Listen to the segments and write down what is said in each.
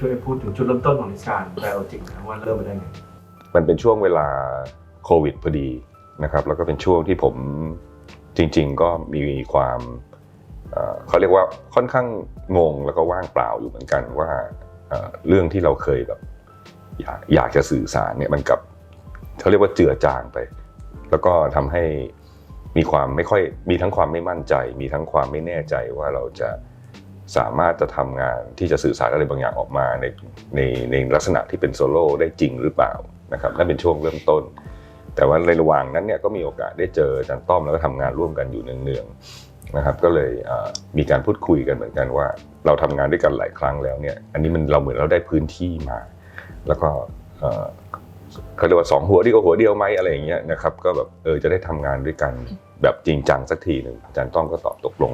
ช่วยพูดถึงจุดเริ่มต้นของนิสการไบโอจิกนะว่าเริ่มมาได้ไงมันเป็นช่วงเวลาโควิดพอดีนะครับแล้วก็เป็นช่วงที่ผมจริง ๆ ก็มีความเขาเรียกว่าค่อนข้างงงแล้วก็ว่างเปล่าอยู่เหมือนกันว่าเรื่องที่เราเคยแบบอยากอยากจะสื่อสารเนี่ยมันกับเขาเรียกว่าเจือจางไป แล้วก็ทำให้มีความไม่ค่อยมีทั้งความไม่มั่นใจ มีทั้งความไม่แน่ใจว่าเราจะ สามารถจะทำงานที่จะสื่อสารอะไรบางอย่างออกมาในในในลักษณะที่เป็นโซโล่ได้จริงหรือเปล่านะครับนั่นเป็นช่วงเริ่มต้น แต่ว่าในระหว่างนั้นเนี่ยก็มีโอกาสได้เจออาจารย์ต้อมแล้วก็ทำงานร่วมกันอยู่เนืองๆนะครับ ก็เลยมีการพูดคุยกันเหมือนกันว่า เราทำงานด้วยกันหลายครั้งแล้วเนี่ยอันนี้มันเราเหมือนเราได้พื้นที่มา แล้วก็เขาเรียกว่าสองหัวดีกว่าหัวเดียวไหมอะไรอย่างเงี้ยนะครับก็แบบเออจะได้ทำงานด้วยกันแบบจริงจังสักทีหนึ่งอาจารย์ต้อมก็ตอบตกลง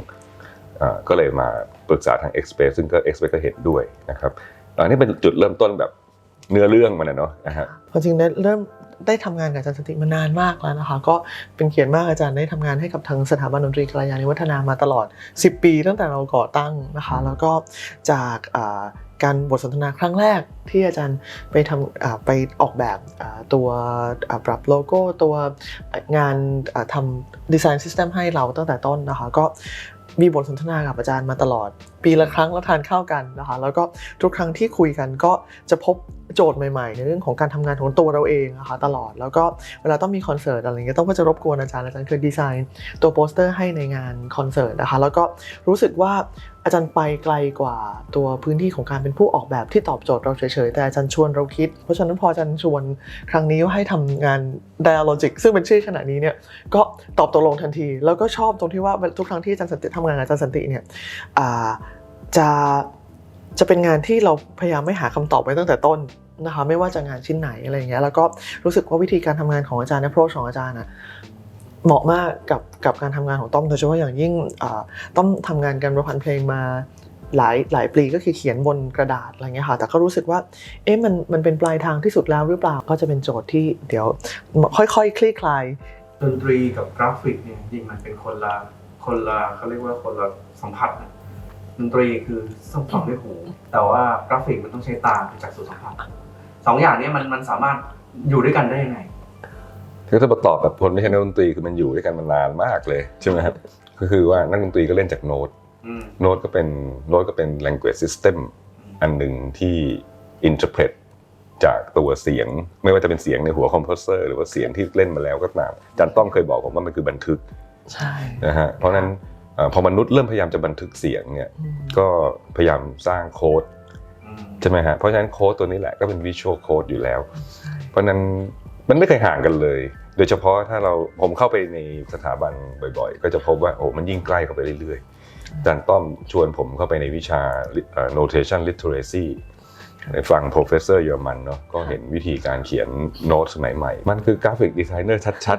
ก็เลยมาปรึกษาทาง e x p e r t ซึ่งก็ e x p e r t ก็เห็นด้วยนะครับอันนี้เป็นจุดเริ่มต้นแบบเนื้อเรื่องมันนะเนาะนะฮะความจริงได้เริ่มได้ทำงานกับอาจารย์สนติมานานมากแล้วนะคะ ก็เป็นเกียรติมากอาจารย์ได้ทำงานให้กับทางสถาบันดนตรีกลยาณิวัฒนามาตลอด 10 ปีตั้งแต่เราก่อตั้งนะคะ แล้วก็จากการบทสนทนาครั้งแรกที่อาจารย์ไปทำไปออกแบบตัวปรับโลโก้ตัวงานทำดีไซน์ซิสเต็มให้เราตั้งแต่ต้นนะคะ ก็ มีบทสนทนากับอาจารย์มาตลอด ปีละครั้งแล้วทานข้าวกันนะคะแล้วก็ทุกครั้งที่คุยกันก็จะพบโจทย์ใหม่ๆ ในเรื่องของการทำงานของตัวเราเองนะคะตลอดแล้วก็เวลาต้องมีคอนเสิร์ตอะไรเงี้ยต้องก็จะรบกวนอาจารย์อาจารย์เคยดีไซน์ตัวโปสเตอร์ให้ในงานคอนเสิร์ตนะคะแล้วก็รู้สึกว่าอาจารย์ไปไกลกว่าตัวพื้นที่ของการเป็นผู้ออกแบบที่ตอบโจทย์เราเฉยๆ แต่อาจารย์ชวนเราคิด เพราะฉะนั้นพออาจารย์ชวนครั้งนี้ให้ทำงาน Dialogic ซึ่งเป็นชื่อขณะนี้เนี่ยก็ตอบตกลงทันที แล้วก็ชอบตรงที่ว่าทุกครั้งที่อาจารย์สันติทำงานกับอาจารย์สันติเนี่ยอ่า จะจะเป็นงานที่เราพยายามไม่หาคำตอบไว้ตั้งแต่ต้นนะคะไม่ว่าจะงานชิ้นไหนอะไรอย่างเงี้ยแล้วก็รู้สึกว่าวิธีการทำงานของอาจารย์ approach ของอาจารย์อะเหมาะมากกับกับการทำงานของต้อมโดยเฉพาะอย่างยิ่งต้อมทำงานการประพันธ์เพลงมาหลายหลายปีก็คือเขียนบนกระดาษอะไรเงี้ยค่ะแต่ก็รู้สึกว่าเอ๊ะมันมันเป็นปลายทางที่สุดแล้วหรือเปล่าก็จะเป็นโจทย์ที่เดี๋ยวค่อยๆคลี่คลายดนตรีกับกราฟิกเนี่ยจริงมันเป็นคนละคนละเขาเรียกว่าคนละสัมผัสนะ ดนตรีคือต้องฟังด้วยหูแต่ว่ากราฟิกมันต้องใช้ตาจากสู่สัมผัสสองอย่างเนี้มันมันสามารถอยู่ด้วยกันได้ยังไงคือถ้าประตอบแบบคนไม่ใช่นักดนตรีคือมันอยู่ด้วยกันมานานมากเลยใช่ไหมครับก็คือว่านักดนตรีก็เล่นจากโน้ตอืมโน้ตก็เป็นโน้ตก็เป็น language system อันหนึ่งที่ interpret จากตัวเสียง ไม่ว่าจะเป็นเสียงในหัวคอมโพเซอร์หรือว่าเสียงที่เล่นมาแล้วก็ตามอาจารย์ต้อมเคยบอกผมว่ามันคือบันทึกใช่นะฮะเพราะฉะนั้นเอ่อ พอมนุษย์เริ่มพยายามจะบันทึกเสียงเนี่ยอืมก็พยายามสร้างโค้ดอืมใช่ไหมฮะเพราะฉะนั้นโค้ดตัวนี้แหละก็เป็นวิชวลโค้ดอยู่แล้วใช่เพราะฉะนั้นมันไม่เคยห่างกันเลย โดยเฉพาะถ้าเราผมเข้าไปในสถาบันบ่อยๆ ก็จะพบว่าโอ้มันยิ่งใกล้เข้าไปเรื่อยๆอาจารย์ต้อมชวนผมเข้าไปในวิชาเอ่อ notation literacy ในฟัง professor เยอรมันเนาะก็เห็นวิธีการเขียนโน้ตสมัยใหม่ มันคือกราฟิกดีไซเนอร์ชัด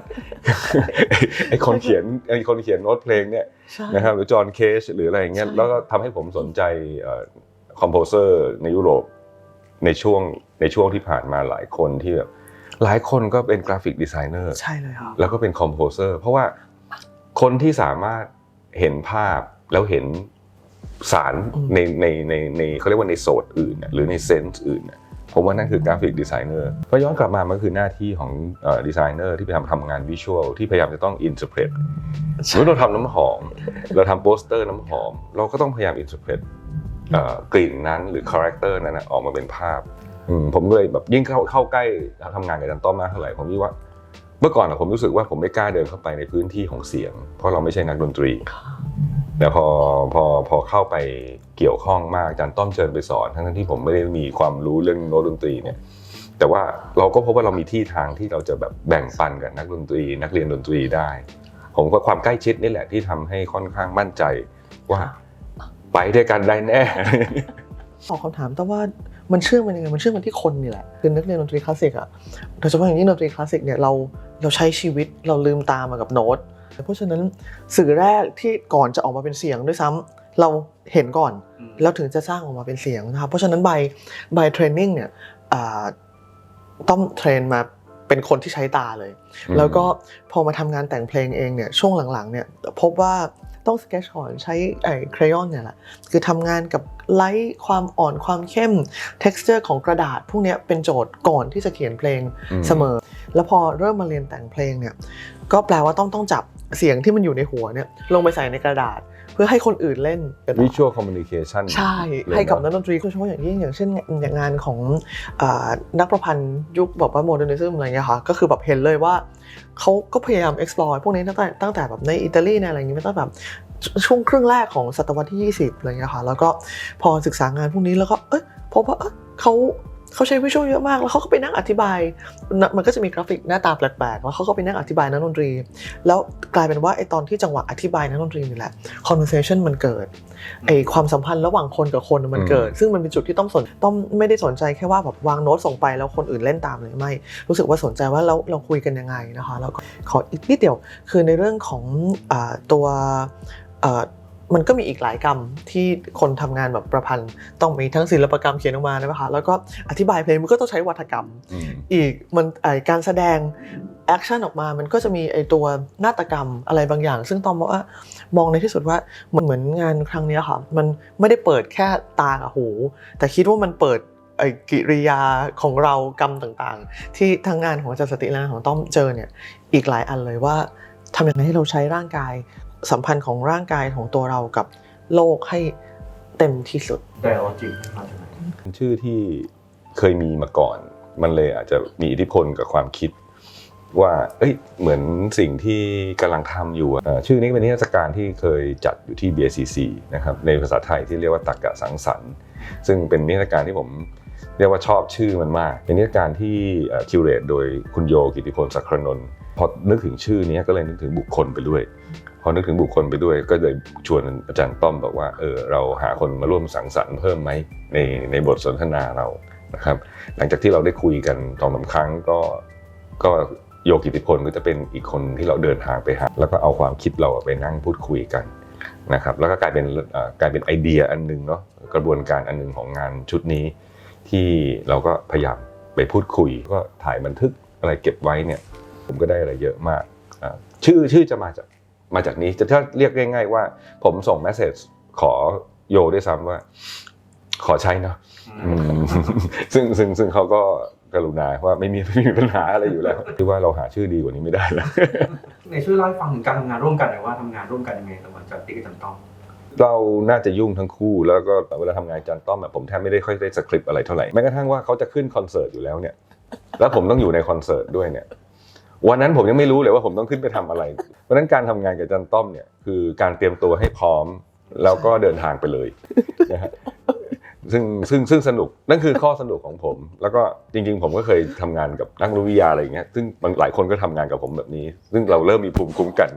ๆไอคนเขียนไอคนเขียนโน้ตเพลงเนี่ยใช่นะครับหรือจอห์นเคชหรืออะไรอย่างเงี้ยใช่แล้วก็ทำให้ผมสนใจคอมโพเซอร์ในยุโรปในช่วงในช่วงที่ผ่านมาหลายคนที่แบบหลายคนก็เป็นกราฟิกดีไซเนอร์ใช่เลยค่ะแล้วก็เป็นคอมโพเซอร์เพราะว่าคนที่สามารถเห็นภาพแล้วเห็น สารในในในในเขาเรียกว่าในโซดอื่นน่ะหรือในเซนส์อื่นน่ะผมว่านั่นคือกราฟิกดีไซเนอร์พอย้อนกลับมามันก็คือหน้าที่ของดีไซเนอร์ที่พยายามทำงานวิชวลที่พยายามจะต้องอินเทอร์เพรตสมมติเราทำน้ำหอม เราทำโปสเตอร์น้ำหอม เราก็ต้องพยายามอินเทอร์เพรตกลิ่นนั้นหรือคาแรคเตอร์นั้นนะออกมาเป็นภาพอืมผมก็เลยแบบยิ่งเข้าเข้าใกล้ทำงานกับอาจารย์ต้อมมากเท่าไหร่ผมคิดว่า เมื่อก่อนอะผมรู้สึกว่าผมไม่กล้าเดินเข้าไปในพื้นที่ของเสียง เพราะเราไม่ใช่นักดนตรีแต่พอพอพอเข้าไปเกี่ยวข้องมากอาจารย์ต้อมเชิญไปสอน ทั้งๆที่ผมไม่ได้มีความรู้เรื่องโน้ตดนตรีเนี่ยแต่ว่าเราก็พบว่าเรามีที่ทางที่เราจะแบบแบ่งปันกับนักดนตรี นักเรียนดนตรีได้ ผมว่าความใกล้ชิดนี่แหละที่ทำให้ค่อนข้างมั่นใจว่าไปด้วยกันได้แน่ตอบคำถามแต่ว่า มันเชื่อมมันยังไงมันเชื่อมกันที่คนนี่แหละคือนักเรียนดนตรีคลาสสิกอะโดยเฉพาะอย่างยิ่งดนตรีคลาสสิกเนี่ยเราเราใช้ชีวิตเราลืมตามากับโน้ตเพราะฉะนั้นสื่อแรกที่ก่อนจะออกมาเป็นเสียงด้วยซ้ำเราเห็นก่อนอืมแล้วถึงจะสร้างออกมาเป็นเสียงนะครับเพราะฉะนั้น by by training เนี่ยอ่าต้องเทรนมาเป็นคนที่ใช้ตาเลย แล้วก็พอมาทำงานแต่งเพลงเองเนี่ยช่วงหลังๆเนี่ยพบว่า ต้องสเกจก่อนใช้ไอ้ครยอนเนี่ยแหละ คือทำงานกับไลท์ความอ่อนความเข้ม texture ของกระดาษ พวกเนี้ยเป็นโจทย์ก่อนที่จะเขียนเพลงอืมเสมอ แล้วพอเริ่มมาเรียนแต่งเพลงเนี่ยก็แปลว่าต้องต้องจับเสียงที่มันอยู่ในหัวเนี่ยลงไปใส่ในกระดาษ เพื่อให้คนอื่นเล่น visual communication ใช่เลยให้กับเนนัอะกดนตรีโดยเฉพาะอย่างยิ่งอย่างเช่นอย่างงานของอานักประพันธ์ยุคแบบว่าโมเดิร์นิซึมอะไรเงี้ยค่ะก็คือแบบเห็นเลยว่าเขาก็พยายาม explore พวกนี้ตั้งแต่ตั้งแต่แบบในอิตาลีในอะไรอย่างเงี้ยตั้งแต่แบบช่วงครึ่งแรกของศตวรรษที่ 20อะไรเงี้ยค่ะแล้วก็พอศึกษางานพวกนี้แล้วก็เอ้ยพบว่าเอ้ยเขา เขาใช้วิชวลเยอะมาก แล้วเขาก็ไปนั่งอธิบาย มันก็จะมีกราฟิกหน้าตาแปลกๆ แล้วเขาก็ไปนั่งอธิบายนักดนตรี แล้วกลายเป็นว่าไอตอนที่จังหวะอธิบายนักดนตรีนี่แหละ conversation มันเกิด ไอความสัมพันธ์ระหว่างคนกับคนมันเกิด ซึ่งมันเป็นจุดที่ต้องสน ต้องไม่ได้สนใจแค่ว่าแบบวางโน้ตส่งไปแล้วคนอื่นเล่นตามหรือไม่ รู้สึกว่าสนใจว่าเราเราคุยกันยังไงนะคะ แล้วก็ขออีกนิดเดียว คือในเรื่องของอาตัวอ่า มันก็มีอีกหลายกรรมที่คนทำงานแบบประพันธ์ต้องมีทั้งศิลปกรรมเขียนออกมานะคะแล้วก็อธิบายเพลงมันก็ต้องใช้วัฒกรรมอืมอีกมันไอการแสดงแอคชั่นออกมา มันก็จะมีไอตัวนาฏกรรมอะไรบางอย่าง ซึ่งตอมบอกว่ามองในที่สุดว่ามันเหมือนงานครั้งเนี้ยค่ะ มันไม่ได้เปิดแค่ตากับหู แต่คิดว่ามันเปิดไอกิริยาของเรากรรมต่างๆ ที่ทางงานของอาจารย์สติและงานของต้อมเจอเนี่ยอีกหลายอันเลยว่าทำยังไงให้เราใช้ร่างกาย สัมพันธ์ของร่างกายของตัวเรากับโลกให้เต็มที่สุดไดโอจิมาจากไหนเป็นชื่อที่เคยมีมาก่อน มันเลยอาจจะมีอิทธิพลกับความคิด ว่า เอ้ย เหมือนสิ่งที่กำลังทำอยู่ชื่อนี้เป็นนิทรรศการที่เคยจัดอยู่ที่ BACC นะครับ ในภาษาไทยที่เรียกว่าตักกะสังสรรค์ ซึ่งเป็นนิทรรศการที่ผมเรียกว่าชอบชื่อมันมาก เป็นนิทรรศการที่คิวเรตโดยคุณโยกิติพลสักครนนท์พอนึกถึงชื่อนี้ก็เลยนึกถึงบุคคลไปด้วย พอนึกถึงบุคคลไปด้วย ก็เลยชวนอาจารย์ต้อมบอกว่าเออเราหาคนมาร่วมสังสรรค์เพิ่มไหมในในบทสนทนาเรานะครับ หลังจากที่เราได้คุยกันสองสามครั้งก็ก็โยกิติพลก็จะเป็นอีกคนที่เราเดินทางไปหา แล้วก็เอาความคิดเราไปนั่งพูดคุยกันนะครับ แล้วก็กลายเป็นกลายเป็นไอเดียอันหนึงเนาะกระบวนการอันหนึงของงานชุดนี้ ที่เราก็พยายามไปพูดคุยก็ถ่ายบันทึกอะไรเก็บไว้เนี่ย ผมก็ได้อะไรเยอะมากชื่อชื่อจะมาจาก มาจากนี้จะถ้าเรียกง่าย ๆ ว่า ผมส่งแมสเซจขอโยด้วยซ้ำว่า ขอใช้เนาะอืมซึ่งซึ่งซึ่งเขาก็กรุณาว่าไม่มีไม่มีปัญหาอะไรอยู่แล้วคือว่าเราหาชื่อดีกว่านี้ไม่ได้แล้วในช่วยเล่าให้ฟังถึงการทำงานร่วมกันหน่อยว่าทำงานร่วมกันยังไงระหว่างจันติ๊กกับจันต้องเราน่าจะยุ่งทั้งคู่แล้วก็เวลาทำงานอาจันต้อมแบบผมแทบไม่ได้ค่อยได้สคริปต์อะไรเท่าไหร่แม้กระทั่งว่าเขาจะขึ้นคอนเสิร์ตอยู่แล้วเนี่ย แล้วผมต้องอยู่ในคอนเสิร์ตด้วยเนี่ย วันนั้นผมยังไม่รู้เลยว่าผมต้องขึ้นไปทำอะไร เพราะฉะนั้นการทำงานกับอาจันต้อมเนี่ยคือการเตรียมตัวให้พร้อม แล้วก็เดินทางไปเลยนะฮะซึ่งซึ่งซึ่งสนุกนั่นคือข้อสนุกของผม แล้วก็จริง ๆ ผมก็เคยทำงานกับนักวิทยาอะไรอย่างเงี้ยซึ่งบางหลายคนก็ทำงานกับผมแบบนี้ ซึ่งเราเริ่มมีภูมิคุ้มกัน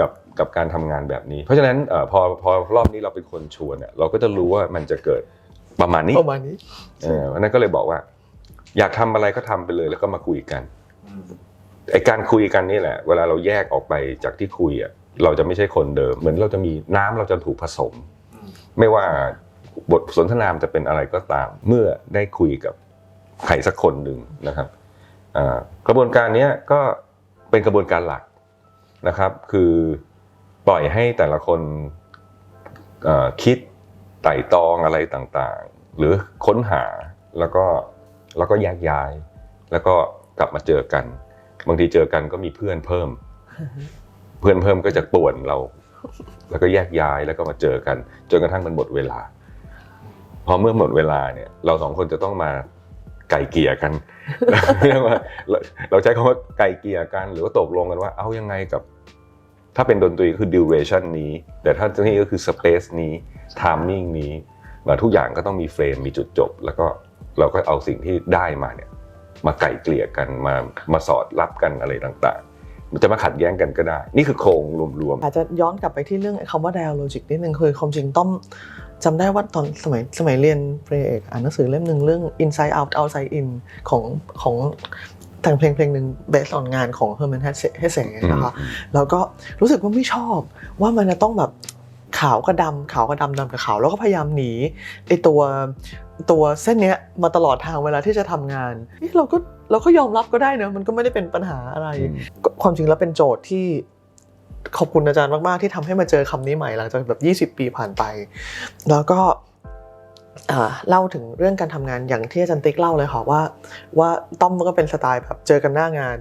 กับกับการทำงานแบบนี้ เพราะฉะนั้นเอ่อพอพอรอบนี้เราเป็นคนชวนเนี่ยเราก็จะรู้ว่ามันจะเกิดประมาณนี้ประมาณนี้เออวันนั้นก็เลยบอกว่า อยากทำอะไรก็ทำไปเลยแล้วก็มาคุยกันอืม ไอการคุยกันนี่แหละ เวลาเราแยกออกไปจากที่คุยอะเราจะไม่ใช่คนเดิม เหมือนเราจะมีน้ำเราจะถูกผสม ไม่ว่าบทสนทนามจะเป็นอะไรก็ตาม เมื่อได้คุยกับใครสักคนหนึ่งนะครับกระบวนการนี้ก็เป็นกระบวนการหลักนะครับ คือปล่อยให้แต่ละคนคิดไต่ตองอะไรต่างๆ หรือค้นหาแล้วก็แล้วก็แยกย้าย แล้วก็กลับมาเจอกัน บางทีเจอกันก็มีเพื่อนเพิ่ม เพื่อนเพิ่มก็จะป่วนเรา แล้วก็แยกย้ายแล้วก็มาเจอกันจนกระทั่งมันหมดเวลา พอเมื่อหมดเวลาเนี่ย เราสองคนจะต้องมาไก่เกลี่ยกันเรียกว่าเราใช้คำว่าไก่เกลี่ยกัน หรือว่าตกลงกันว่า เอายังไงกับ ถ้าเป็นดนตรีคือ duration นี้ แต่ถ้านี่ก็คือ space นี้ timing นี้ทุกอย่างก็ต้องมีเฟรมมีจุดจบ แล้วก็เราก็เอาสิ่งที่ได้มาเนี่ย มาไก่เกลี่ยกันมามาสอดรับกันอะไรต่างๆมันจะมาขัดแย้งกันก็ได้ นี่คือโครงรวมอาจจะย้อนกลับไปที่เรื่องคำว่า dialogic นิดนึงคือความจริงต้อมจำได้ว่าตอนสมัยสมัยเรียนปริญญาเอกอ่านหนังสือเล่มหนึ่งเรื่อง inside out outside in ของของแต่งเพลงเพลงหนึ่ง based on งานของ Herman Hesse Hesse ๆอืมนะคะแล้วก็รู้สึกว่าไม่ชอบว่ามันจะต้องแบบขาวกับดำขาวกับดำดำกับขาวแล้วก็พยายามหนีไอตัว ตัวเส้นเนี้ยมาตลอดทางเวลาที่จะทำงานเอ๊ะเราก็เราก็ยอมรับก็ได้เนอะมันก็ไม่ได้เป็นปัญหาอะไรอืมก็ความจริงแล้วเป็นโจทย์ที่ขอบคุณอาจารย์มาก ๆ ที่ทำให้มาเจอคำนี้ใหม่หลังจากแบบ 20 ปีผ่านไป แล้วก็อ่าเล่าถึงเรื่องการทำงานอย่างที่อาจารย์ติ๊กเล่าเลยค่ะว่า ว่าต้อมมันก็เป็นสไตล์แบบเจอกันหน้างาน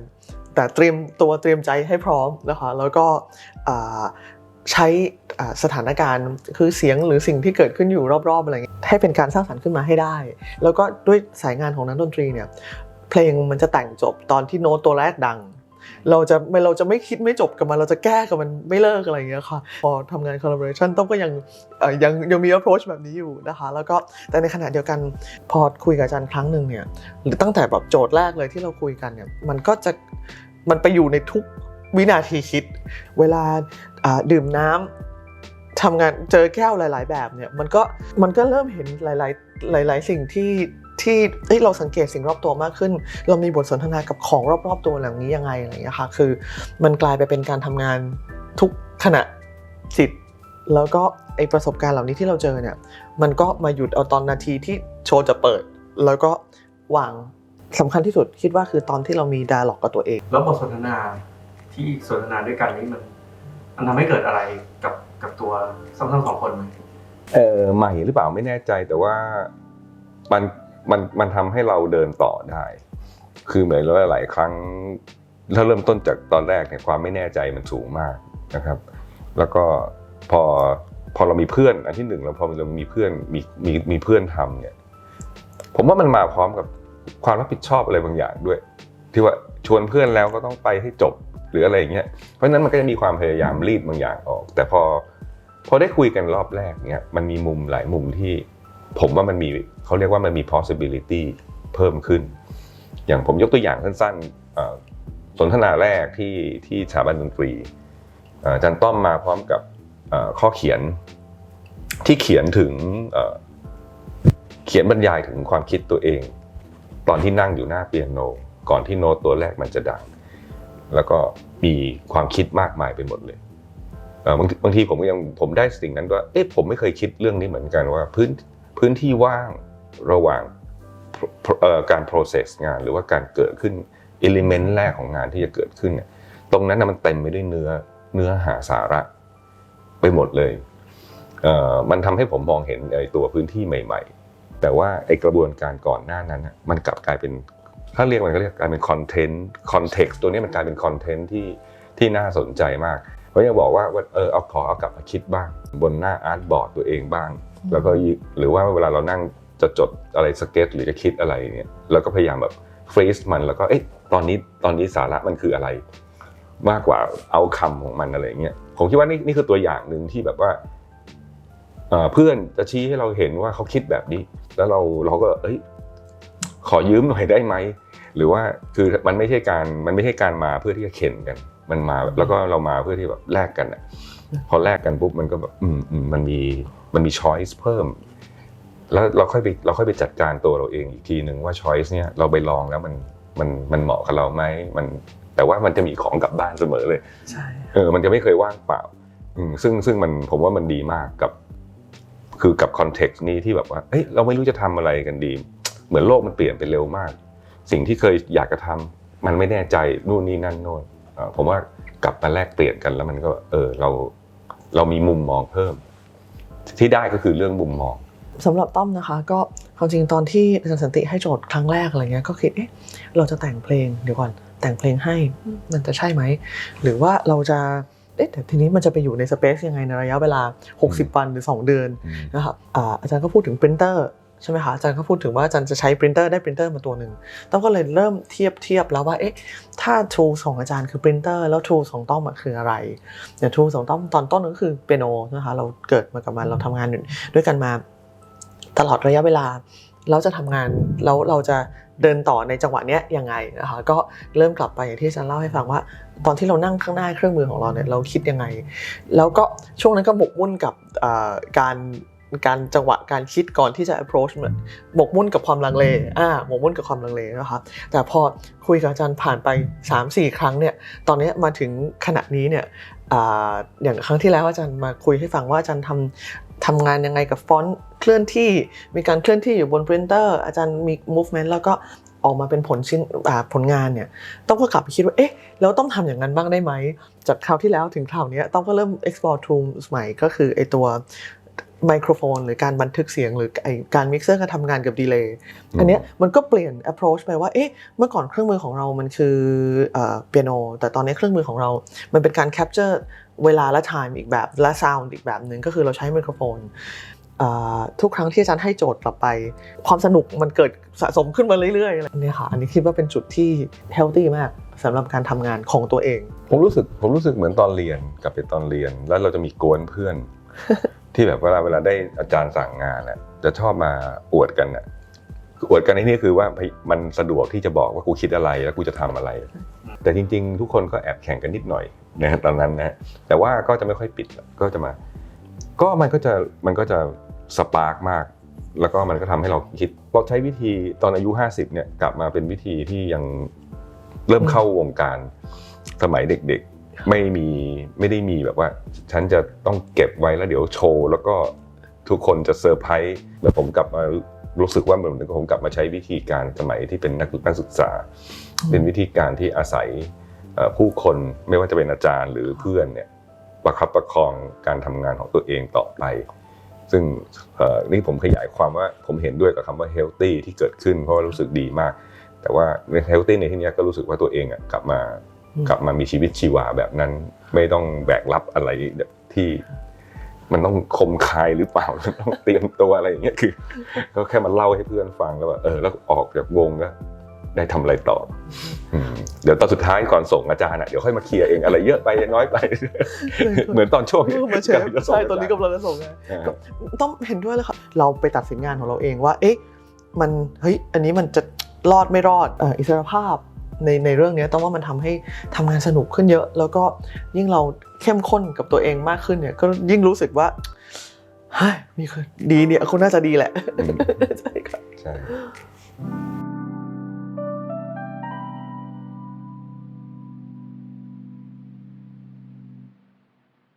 แต่เตรียมตัวเตรียมใจให้พร้อมนะคะแล้วก็อ่า ใช้สถานการณ์คือเสียงหรือสิ่งที่เกิดขึ้นอยู่รอบๆอะไรเงี้ยให้เป็นการสร้างสรรค์ขึ้นมาให้ได้ แล้วก็ด้วยสายงานของนักดนตรีเนี่ยเพลงมันจะแต่งจบตอนที่โน้ตตัวแรกดัง เราจะไม่เราจะไม่คิดไม่จบกับมันเราจะแก้กับมันไม่เลิกอะไรเงี้ยค่ะพอทำงาน collaboration ต้องก็ยังยังยังมี approach แบบนี้อยู่นะคะ แล้วก็แต่ในขณะเดียวกันพอคุยกับอาจารย์ครั้งหนึ่งเนี่ยหรือตั้งแต่แบบโจทย์แรกเลยที่เราคุยกันเนี่ยมันก็จะมันไปอยู่ในทุกวินาทีคิด เวลา ดื่มน้ำทำงานเจอแก้วหลาย ๆ แบบเนี่ยมันก็มันก็เริ่มเห็นหลาย ๆ หลาย ๆ สิ่งที่ที่เราสังเกตสิ่งรอบตัวมากขึ้น เรามีบทสนทนากับของรอบ ๆ ตัวเหล่านี้ยังไงอะไรอย่างเงี้ยค่ะคือมันกลายไปเป็นการทำงานทุกขณะจิต แล้วก็ไอประสบการณ์เหล่านี้ที่เราเจอเนี่ยมันก็มาหยุดเอาตอนนาทีที่โชว์จะเปิด แล้วก็วางสำคัญที่สุดคิดว่าคือตอนที่เรามีดาล็อกกับตัวเอง แล้วบทสนทนาที่สนทนาด้วยกันนี้มัน มันทำให้เกิดอะไรกับกับตัวซ้ำๆสองคนไหมเออใหม่หรือเปล่าไม่แน่ใจแต่ว่ามันมันมันทำให้เราเดินต่อได้ คือเหมือนว่าหลายครั้งถ้าเริ่มต้นจากตอนแรกเนี่ยความไม่แน่ใจมันสูงมากนะครับ แล้วก็พอพอเรามีเพื่อนอันที่หนึ่งแล้วพอเรามีเพื่อนมีมีมีเพื่อนทำเนี่ย ผมว่ามันมาพร้อมกับความรับผิดชอบอะไรบางอย่างด้วย ที่ว่าชวนเพื่อนแล้วก็ต้องไปให้จบ หรืออะไรอย่างเงี้ยเพราะฉะนั้นมันก็จะมีความพยายามรีดบางอย่างออก แต่พอพอได้คุยกันรอบแรกเนี่ยมันมีมุมหลายมุมที่ผมว่ามันมีเขาเรียกว่ามันมี possibility เพิ่มขึ้น อย่างผมยกตัวอย่างสั้นๆสนทนาแรกที่ที่สถาบันดนตรีอาจารย์ต้อมมาพร้อมกับข้อเขียนที่เขียนถึงเขียนบรรยายถึงความคิดตัวเอง ตอนที่นั่งอยู่หน้าเปียโน ก่อนที่โน้ตตัวแรกมันจะดัง แล้วก็มีความคิดมากมายไปหมดเลยบางทีบางทีผมก็ยังผมได้สิ่งนั้นว่าเอ๊ะผมไม่เคยคิดเรื่องนี้เหมือนกันว่าพื้นพื้นที่ว่างระหว่างการ process งานหรือว่าการเกิดขึ้น element แรกของงานที่จะเกิดขึ้นเนี่ยตรงนั้นนะมันเต็มไปด้วยเนื้อเนื้อหาสาระไปหมดเลยเมันทำให้ผมมองเห็นไอ้ตัวพื้นที่ใหม่ ๆ แต่ว่าไอ้กระบวนการก่อนหน้านั้นนะมันกลับกลายเป็น ถ้าเรียกมันก็เรียกกลายเป็นคอนเทนต์คอนเท็กซ์ตัวนี้มันกลายเป็นคอนเทนต์ที่ที่น่าสนใจมากเพราะจะบอกว่าว่าเออเอาขอเอากลับมาคิดบ้าง บนหน้าอาร์ตบอร์ดตัวเองบ้าง แล้วก็ยิหรือว่าเวลาเรานั่งจะจดอะไรสเก็ต หรือจะคิดอะไรเนี่ยเราก็พยายามแบบฟรีซมันแล้วก็เอ๊ะตอนนี้ตอนนี้สาระมันคืออะไร มากกว่าเอาคำของมันอะไรเงี้ยผมคิดว่านี่นี่คือตัวอย่างหนึ่งที่แบบว่าเอ่อเพื่อนจะชี้ให้เราเห็นว่าเขาคิดแบบนี้ แล้วเราเราก็เอ้ยขอยืมหน่อยได้ไหม หรือว่าคือมันไม่ใช่การมันไม่ใช่การมาเพื่อที่จะเข็นกัน มันมาแล้วก็เรามาเพื่อที่แบบแลกกันอะพอแลกกันปุ๊บมันก็แบบอืมอืมมันมีมันมีช้อยส์เพิ่ม แล้วเราค่อยไปเราค่อยไปจัดการตัวเราเองอีกทีหนึ่งว่าช้อยส์เนี่ยเราไปลองแล้วมันมันมันเหมาะกับเราไหมมันแต่ว่ามันจะมีของกลับบ้านเสมอเลยใช่เออมันจะไม่เคยว่างเปล่าอืมซึ่งซึ่งมันผมว่ามันดีมากกับคือกับคอนเท็กซ์นี้ที่แบบว่า เอ้ยเราไม่รู้จะทำอะไรกันดี เหมือนโลกมันเปลี่ยนไปเร็วมาก สิ่งที่เคยอยากจะทำมันไม่แน่ใจนู่นนี่นั่นโน่นเอ่อผมว่ากลับมาแลกเปลี่ยนกันแล้วมันก็เออเราเรามีมุมมองเพิ่ม ที่ได้ก็คือเรื่องมุมมองสำหรับต้อมนะคะ ก็ความจริงตอนที่อาจารย์สันติให้โจทย์ครั้งแรกอะไรเงี้ยก็คิดเอ๊ะเราจะแต่งเพลงเดี๋ยวก่อนแต่งเพลงให้มันจะใช่ไหม หรือว่าเราจะเอ๊ะแต่ทีนี้มันจะไปอยู่ในสเปซยังไงในระยะเวลา 60 วันหรือ 2 เดือนนะครับอ่าอาจารย์ก็พูดถึงปรินเตอร์ ใช่ไหมคะอาจารย์ก็พูดถึงว่าอาจารย์จะใช้ปรินเตอร์ได้ปรินเตอร์มาตัวหนึ่งต้อมก็เลยเริ่มเทียบเทียบแล้วว่าเอ๊ะถ้า tools ของอาจารย์คือปรินเตอร์แล้ว tools ของต้อมคืออะไรเนี่ย tools ของต้อมตอนต้นก็คือเปียโนนะคะเราเกิดมากับมันเราทำงานด้วยกันมาตลอดระยะเวลาเราจะทำงานแล้วเราจะเดินต่อในจังหวะเนี้ยยังไงนะคะก็เริ่มกลับไปอย่างที่อาจารย์เล่าให้ฟังว่า ตอนที่เรานั่งข้างหน้าเครื่องมือของเราเนี่ยเราคิดยังไง แล้วก็ช่วงนั้นก็หมกมุ่นกับการ การจังหวะการคิดก่อนที่จะ approach เหมือนหมกมุ่นกับความลังเลอ่าหมกมุ่นกับความลังเลนะคะแต่พอคุยกับอาจารย์ผ่านไป 3-4 ครั้งเนี่ยตอนนี้มาถึงขณะนี้เนี่ยออย่างครั้งที่แล้วอาจารย์มาคุยให้ฟังว่าอาจารย์ทำทำงานยังไงกับฟอนต์เคลื่อนที่มีการเคลื่อนที่อยู่บนปรินเตอร์อาจารย์มี movement แล้วก็ออกมาเป็นผลชิ้นผลงานเนี่ยต้องก็กลับไปคิดว่าเอ๊ะแล้วต้องทำอย่างนั้นบ้างได้ไหม จากคราวที่แล้วถึงคราวนี้ต้องก็เริ่ม explore tools ใหม่ก็คือไอตัว ไมโครโฟน หรือการบันทึกเสียงหรือไอการมิกเซอร์การทำงานกับดีเลย์อันเนี้ยมันก็เปลี่ยน approach ไปว่าเอ๊ะเมื่อก่อนเครื่องมือของเรามันคือเปียโน แต่ตอนนี้เครื่องมือของเรา มันเป็นการ capture เวลาและ time อีกแบบและ sound อีกแบบหนึ่งก็คือเราใช้ไมโครโฟนอ่าทุกครั้งที่อาจารย์ให้โจทย์กลับไป ความสนุกมันเกิดสะสมขึ้นมาเรื่อยๆอันนี้ค่ะอันนี้คิดว่าเป็นจุดที่ healthy มากสำหรับการทำงานของตัวเอง ผมรู้สึกผมรู้สึกเหมือนตอนเรียนกลับไปตอนเรียน แล้วเราจะมีกวนเพื่อน ที่แบบเวลาเวลาได้อาจารย์สั่งงานน่ะจะชอบมาอวดกันน่ะอวดกันในที่นี้คือว่ามันสะดวกที่จะบอกว่ากูคิดอะไรแล้วกูจะทำอะไร แต่จริง ๆ ทุกคนก็แอบแข่งกันนิดหน่อยนะตอนนั้นนะแต่ว่าก็จะไม่ค่อยปิดก็จะมา ก็มันก็จะมันก็จะสปาร์กมาก แล้วก็มันก็ทำให้เราคิดเราใช้วิธีตอนอายุ 50เนี่ยกลับมาเป็นวิธีที่ยังเริ่มเข้าวงการสมัยเด็กๆ ไม่มีไม่ได้มีแบบว่า ฉันจะต้องเก็บไว้แล้วเดี๋ยวโชว์แล้วก็ทุกคนจะเซอร์ไพรส์แล้วผมกลับมารู้สึกว่าเหมือนกับผมกลับมาใช้วิธีการสมัยที่เป็นนักนักศึกษา เป็นวิธีการที่อาศัยเอ่อผู้คนไม่ว่าจะเป็นอาจารย์หรือเพื่อนเนี่ยประคับประคองการทำงานของตัวเองต่อไป ซึ่งเอ่อนี่ผมขยายความว่าผมเห็นด้วยกับคำว่า healthy ที่เกิดขึ้นเพราะว่ารู้สึกดีมาก แต่ว่าใน healthy ในที่เนี้ยก็รู้สึกว่าตัวเองอะกลับมาอืม กลับมามีชีวิตชีวาแบบนั้น ไม่ต้องแบกรับอะไรแบบที่มันต้องคมคายหรือเปล่ามันต้องเตรียมตัวอะไรอย่างเงี้ยคือ ก็แค่มาเล่าให้เพื่อนฟังแล้วว่าเออแล้วออกจากวงก็ได้ทำอะไรต่ออืมเดี๋ยวตอนสุดท้ายก่อนส่งอาจารย์อะเดี๋ยวค่อยมาเคลียร์เองอะไรเยอะไปน้อยไป เหมือนตอนช่วงเออมาเชฟกำลังจะส่งใช่อาจารย์ตอนนี้กำลังจะส่งงานอ่าต้องเห็นด้วยเลยค่ะเราไปตัดสินงานของเราเองว่า เอ๊ะมันเฮ้ยอันนี้มันจะรอดไม่รอดเอ่ออิสรภาพ ในในเรื่องเนี้ยต้องว่ามันทำให้ทำงานสนุกขึ้นเยอะ แล้วก็ยิ่งเราเข้มข้นกับตัวเองมากขึ้นเนี่ยก็ยิ่งรู้สึกว่าเฮ้ยมีคือดีเนี่ยคุณน่าจะดีแหละอืมใช่ค่ะใช่